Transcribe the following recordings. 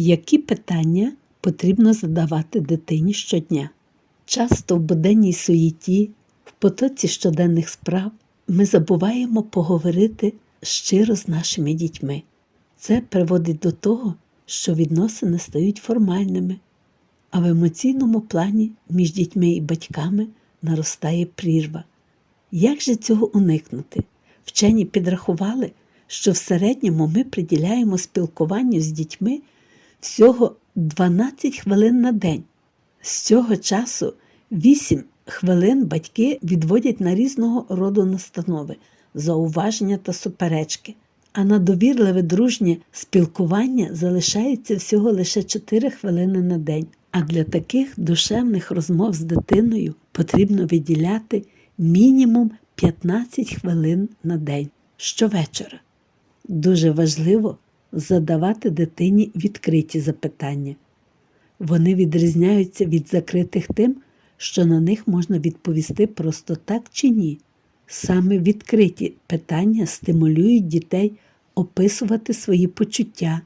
Які питання потрібно задавати дитині щодня? Часто в буденній суєті, в потоці щоденних справ ми забуваємо поговорити щиро з нашими дітьми. Це приводить до того, що відносини стають формальними, а в емоційному плані між дітьми і батьками наростає прірва. Як же цього уникнути? Вчені підрахували, що в середньому ми приділяємо спілкуванню з дітьми всього 12 хвилин на день. З цього часу 8 хвилин батьки відводять на різного роду настанови, зауваження та суперечки, а на довірливе дружнє спілкування залишається всього лише 4 хвилини на день. А для таких душевних розмов з дитиною потрібно виділяти мінімум 15 хвилин на день щовечора. Дуже важливо задавати дитині відкриті запитання. Вони відрізняються від закритих тим, що на них можна відповісти просто так чи ні. Саме відкриті питання стимулюють дітей описувати свої почуття,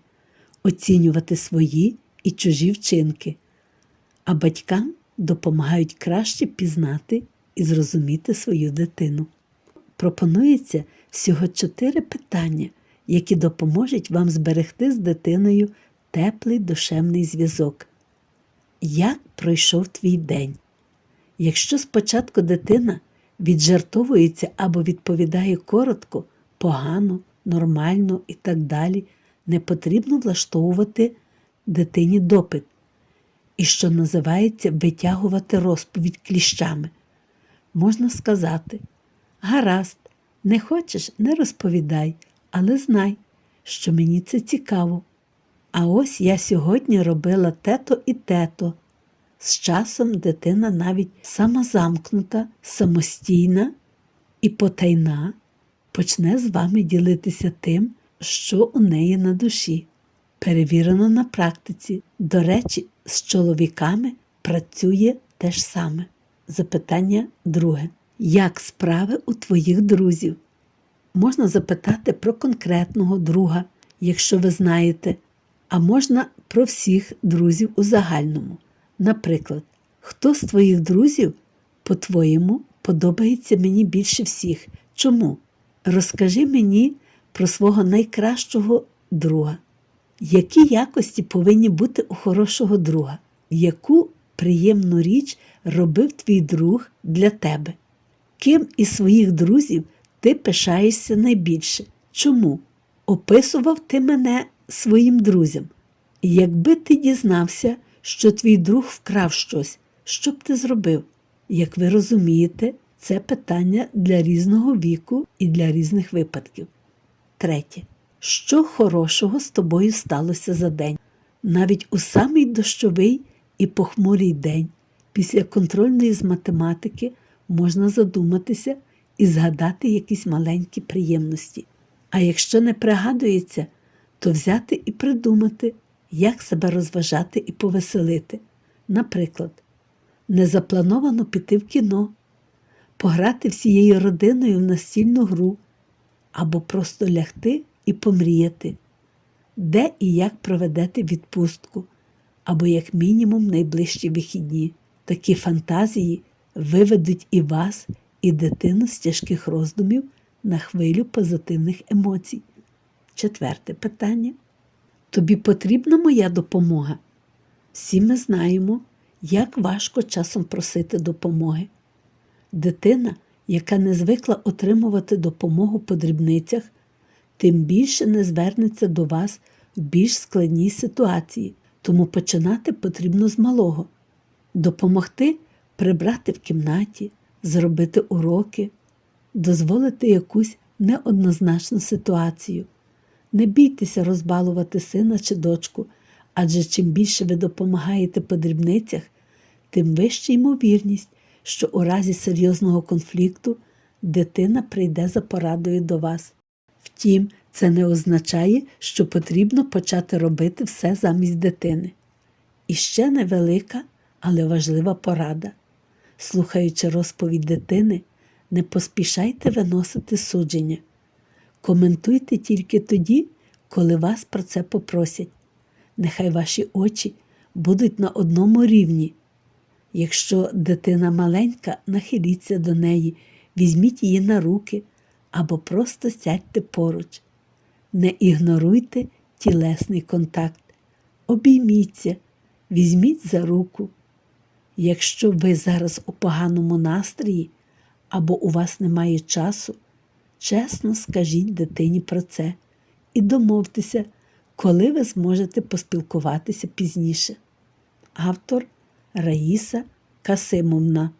оцінювати свої і чужі вчинки, а батькам допомагають краще пізнати і зрозуміти свою дитину. Пропонується всього чотири питання, які допоможуть вам зберегти з дитиною теплий душевний зв'язок. Як пройшов твій день? Якщо спочатку дитина віджартовується або відповідає коротко, погано, нормально і так далі, не потрібно влаштовувати дитині допит, і що називається витягувати розповідь кліщами. Можна сказати, гаразд, не хочеш, не розповідай, але знай, що мені це цікаво. А ось я сьогодні робила тето і тето. З часом дитина навіть самозамкнута, самостійна і потайна почне з вами ділитися тим, що у неї на душі. Перевірено на практиці. До речі, з чоловіками працює те ж саме. Запитання друге. Як справи у твоїх друзів? Можна запитати про конкретного друга, якщо ви знаєте, а можна про всіх друзів у загальному. Наприклад, хто з твоїх друзів, по-твоєму, подобається мені більше всіх? Чому? Розкажи мені про свого найкращого друга. Які якості повинні бути у хорошого друга? Яку приємну річ робив твій друг для тебе? Ким із своїх друзів ти пишаєшся найбільше? Чому? Описував ти мене своїм друзям. Якби ти дізнався, що твій друг вкрав щось, що б ти зробив? Як ви розумієте, це питання для різного віку і для різних випадків. Третє. Що хорошого з тобою сталося за день? Навіть у самий дощовий і похмурий день, після контрольної з математики, можна задуматися і згадати якісь маленькі приємності. А якщо не пригадується, то взяти і придумати, як себе розважати і повеселити. Наприклад, незаплановано піти в кіно, пограти всією родиною в настільну гру або просто лягти і помріяти, де і як проведете відпустку, або, як мінімум, найближчі вихідні. Такі фантазії виведуть і вас, і дитину з тяжких роздумів на хвилю позитивних емоцій. Четверте питання. Тобі потрібна моя допомога? Всі ми знаємо, як важко часом просити допомоги. Дитина, яка не звикла отримувати допомогу по дрібницях, тим більше не звернеться до вас в більш складній ситуації, тому починати потрібно з малого, допомогти прибрати в кімнаті, зробити уроки, дозволити якусь неоднозначну ситуацію. Не бійтеся розбалувати сина чи дочку, адже чим більше ви допомагаєте по дрібницях, тим вища ймовірність, що у разі серйозного конфлікту дитина прийде за порадою до вас. Втім, це не означає, що потрібно почати робити все замість дитини. І ще невелика, але важлива порада. Слухаючи розповідь дитини, не поспішайте виносити судження. Коментуйте тільки тоді, коли вас про це попросять. Нехай ваші очі будуть на одному рівні. Якщо дитина маленька, нахиліться до неї, візьміть її на руки або просто сядьте поруч. Не ігноруйте тілесний контакт. Обійміться, візьміть за руку. Якщо ви зараз у поганому настрої або у вас немає часу, чесно скажіть дитині про це і домовтеся, коли ви зможете поспілкуватися пізніше. Автор Раїса Касимовна